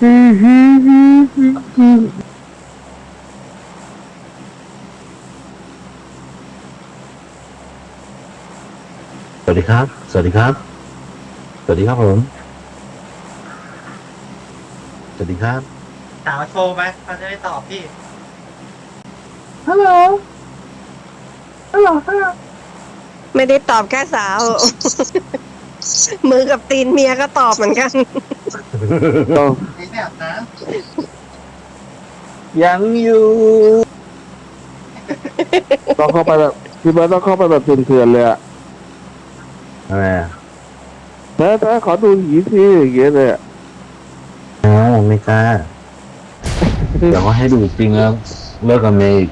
สวัสดีครับ สวัสดีครับ สวัสดีครับผม สวัสดีครับ สาวโทรไหมเขาจะได้ตอบพี่ฮัลโหล ฮัลโหล ฮัลโหล ไม่ได้ตอบแค่สาว มือกับตีนเมียก็ตอบเหมือนกัน ต้องนี่แบบนะยังอยู่ต้องเข้าไปแบบพี่เบิร์ตต้องเข้าไปแบบเถื่อนๆเลยอะอะไรอะแต่แต่ขอดูหยีทีอย่างเงี้ยเลยอะอ๋อไม่กล้า เดี๋ยวเขาให้ดูจริงแล้วเลิกกับเมย์อีก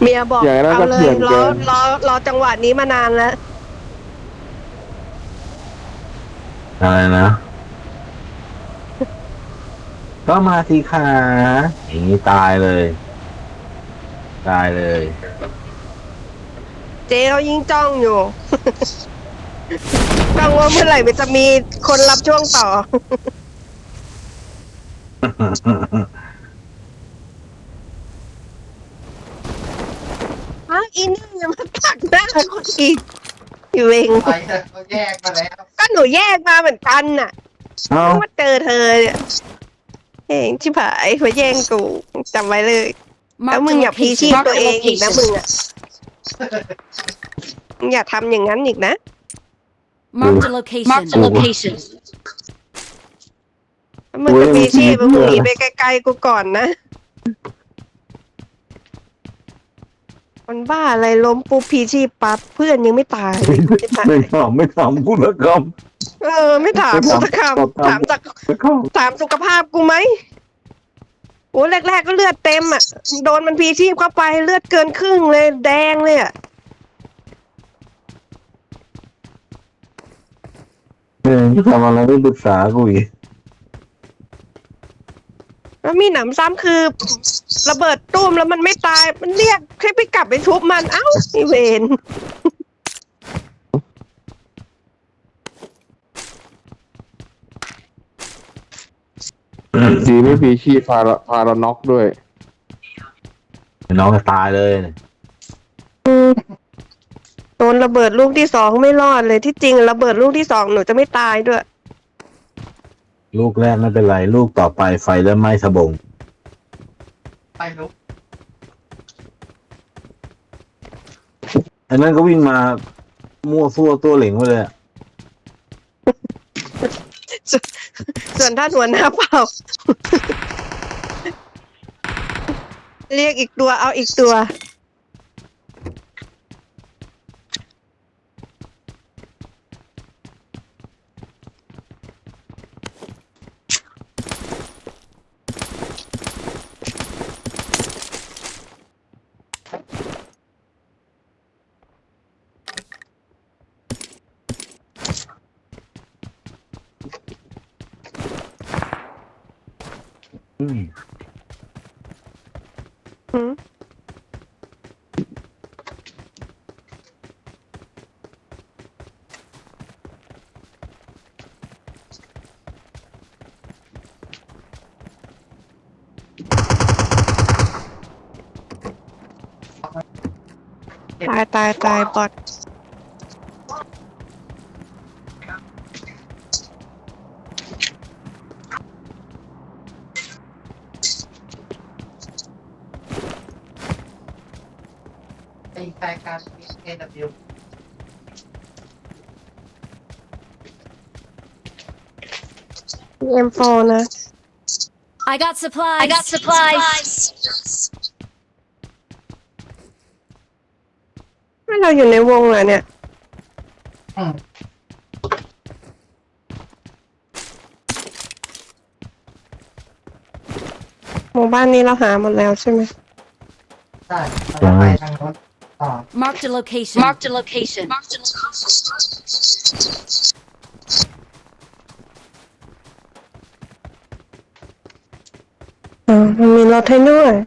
เมี ยบอกอย่างนั้นเอาก็เลเถื่ยอนรอเกินรอรอจังหวะนี้มานานแล้ว อะไรนะ ก็มาสิขาอย่างนี้ตายเลย ตายเลย เจ๊เขายิ่งจ้องอยู่ จ้องว่าเมื่อไหร่มันจะมีคนรับช่วงต่อ ฮะ อินนี่ยังมาตักหน้าคนอีกอยู่เองไปเถอะเขาแยกมาแล้วก็หนูแยกมาเหมือนกันน่ะเอ้ามาเจอเธอเนี่ยเองชิบหายมาแย่งกูจำไว้เลย แล้วมึงอย่าพีชีพตัวเองอีกนะมึงอะมึงอย่าทำอย่างนั้นอีกนะ Marked a location. Marked a location. ถ้ามึงจะพีชีพมึงหนีไปไกลๆกูก่อนนะ มันบ้าอะไรล้มปุ๊บพีชีพปั๊บเพื่อนยังไม่ตาย ไม่ตายไม่ทำไม่ทำพูดแล้วคเออ ไม่ถามกูสักคำถามจากำถามสุขภาพกูไหมโอ้แรกๆก็เลือดเต็มอะโดนมันพีชีพเข้าไปเลือดเกินครึ่งเลย แดงเลยอะเออทำอะไรไม่ปรึกษากูอีก แล้วมีหนำซ้ำคือระเบิดตุ้มแล้วมันไม่ตาย มันเรียกให้ไปกลับไปทุบมัน เอ้าไอเวนดีไม่พีชีพพาเราพาเราน็อกด้วย น้องก็ตายเลย โดนระเบิดลูกที่สองไม่รอดเลยที่จริง ระเบิดลูกที่สองหนูจะไม่ตายด้วย ลูกแรกไม่เป็นไร ลูกต่อไปไฟเริ่มไหม้สะบง ไปลุกอันนั้นก็วิ่งมามั่วซั่วตัวเหลงไปเลยอะส่วนท่านหัวหน้าเปล่า เรียกอีกตัวเอาอีกตัว อืมหืมตายตายตายบอด ไอ้แฟนการเอ็นดับยูเอ็มโฟนะ I got supplies. I got supplies. ถ้าเราอยู่ในวงเหรอเนี่ย อืมหมู่บ้านนี้เราหาหมดแล้วใช่ไหมใช่เราไปทางรถต่อ Marked a location. Marked a location. Marked a location. Ừ, mình lo thấy nữa rồi.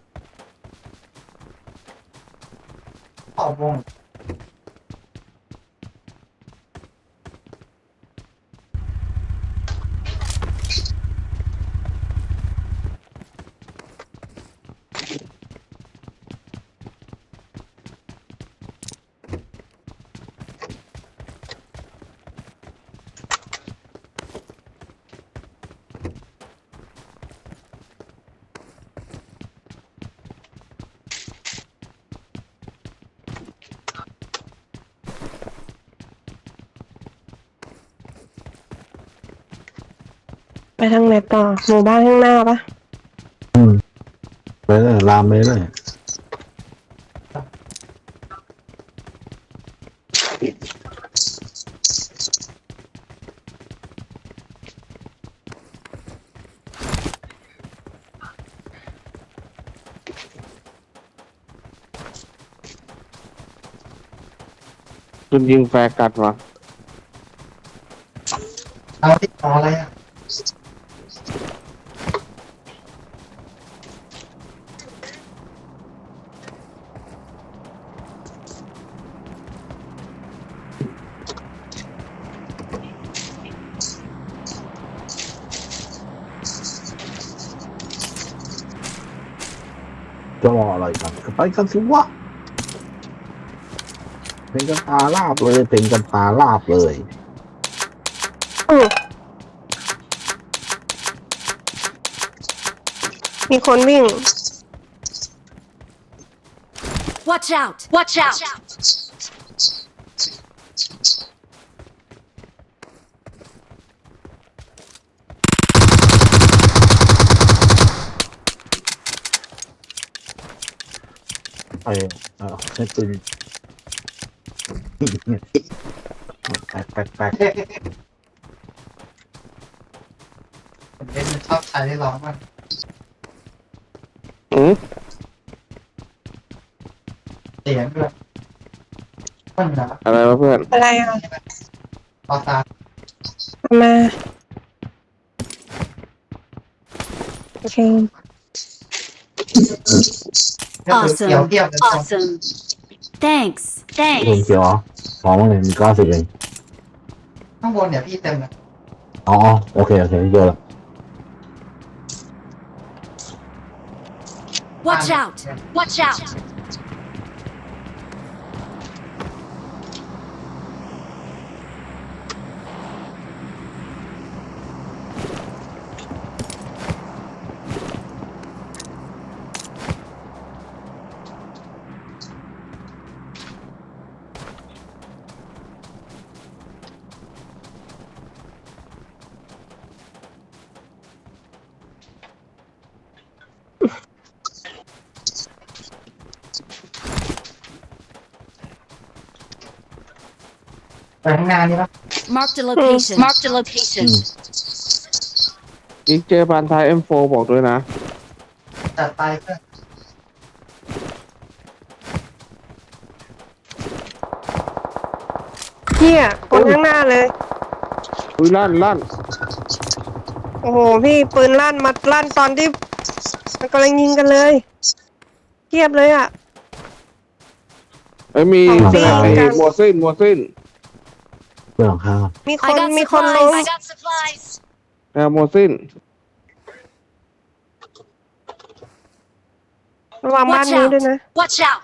ทางไหนต่อ หมู่บ้านข้างหน้าปะอืมไปเลยลามไปเลยคุณยิงแฟร์กัดวะเอาติดต่ออะไรอะ จะรออะไรกันก็ไปกันสิวะเป็นกันตาลาบเลยเป็นกันตาลาบเลยอือมีคนวิ่ง Watch out! Watch out! ไป เออเอาใช้ปืนแปลกแปลกแปลกเล่นชอบใช้ได้ร้องมันอืมเสียงด้วยมันนะอะไรวะเพื่อนอะไรอะพอตามาโอเค ก็คือเกี่ยวเทียบกันตรง Awesome. Thanks. Thanks. เขียวเหรอมองว่าไงมีเก้าสิบเองข้างบนเนี่ยพี่เต็มเลยอ๋อโอเค โอเคเยอแล้ว Watch out! Watch out! ไปข้างหน้านี่ปะ Marked a location. Marked a location. อีกเจอพันท้าย M4 บอกด้วยนะ จัดไปเพื่อนเฮียคนข้างหน้าเลย อุ้ยลั่นลั่นโอ้โห พี่ปืนลั่นมาลั่นตอนที่มันกำลังยิงกันเลยเทียบเลยอะ เอ้ยมีของจริงไอ้กันมัวซินมัวซิน เรื่องข้าวมีค I น got มีคนลง supplies. I got supplies. แนวมัวซินระวังบ้าน Watch นี้ out. ด้วยนะ Watch out!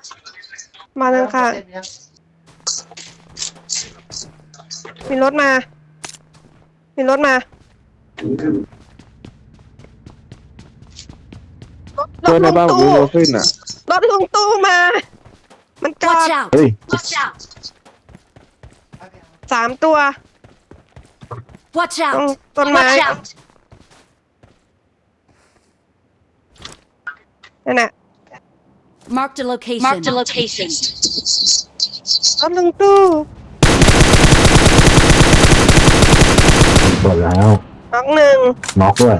บ้านข้างเส้นเนี้ยๆมีรถมา มีรถมารถรเจอถในลุงบ้านผมตู้มีมัวซินอะ รถลุงตู้มา มันจอด Watch out! เฮ้ย Watch out! สามตัว Watch ตรง out! ต้นไม้ Watch out! นั่นน่ะ Marked a location. Marked a location. รถลุงตู้เปิดแล้วน้องหนึ่งน็อกด้วย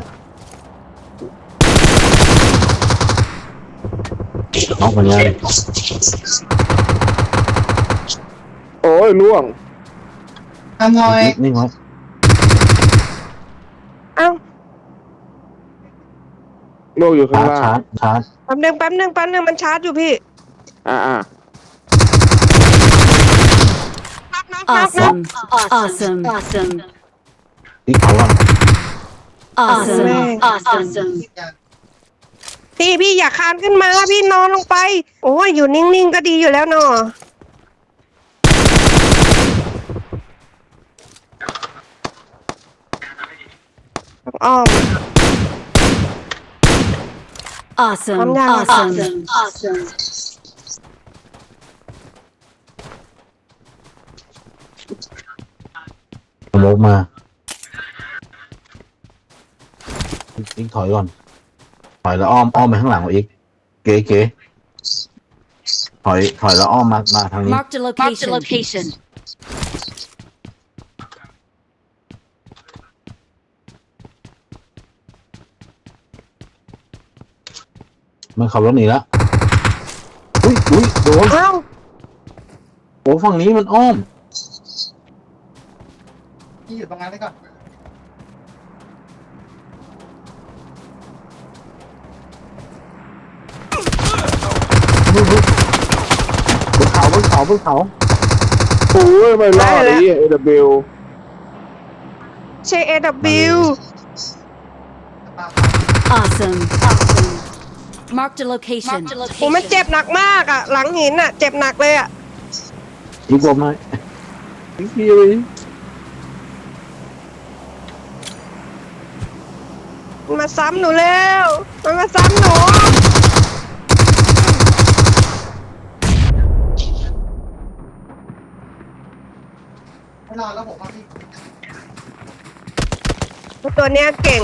น็อกเหมือนกันโอ้ยล่วง ทำหน่อยนิ่งไว้เอ้าล่วงอยู่ข้าชางร์จล่าชางร์จชาร์จแป๊บนึงแป๊บนึงแป๊บนึงมันชาร์จอยู่พี่อ่าอ่าน็อกน็อกน็อกน็อก Awesome. Awesome. Awesome. ที่เขาอะ Awesome. Awesome. Awesome. พี่พี่อย่าคานขึ้นมาพี่นอนลงไป โอ้ยอยู่นิ่งๆก็ดีอยู่แล้วเนาะ อ้อม Awesome. Calm down. Awesome. Awesome. สโมกมาอีกถอยก่อน ถอยแล้วอ้อมอ้อมไปข้างหลังอีก เก๋เก๋ถอยถอยแล้วอ้อมมามาทางนี้ Marked a location. Marked a location. มันขับรถหนีแล้วอุ้ยอุ้ยโดนเอ้าโอ้ฝั่งนี้มันอ้อมพี่อยู่ตรงนั้นไว้ก่อนบนเขาบนเขาบนเขาโอ้ยไม่รอดไอ้เอวใช่ AW Awesome. Awesome. Marked a location. Marked a โอ้มันเจ็บหนักมากอะ หลังหินอะ เจ็บหนักเลยอะ อีกบวมหน่อยอีกทีเลยมันมาซ้ำหนูแล้ว มันมาซ้ำหนู ไม่รอดแล้วผมว่าพี่ตัวเนี้ยเก่ง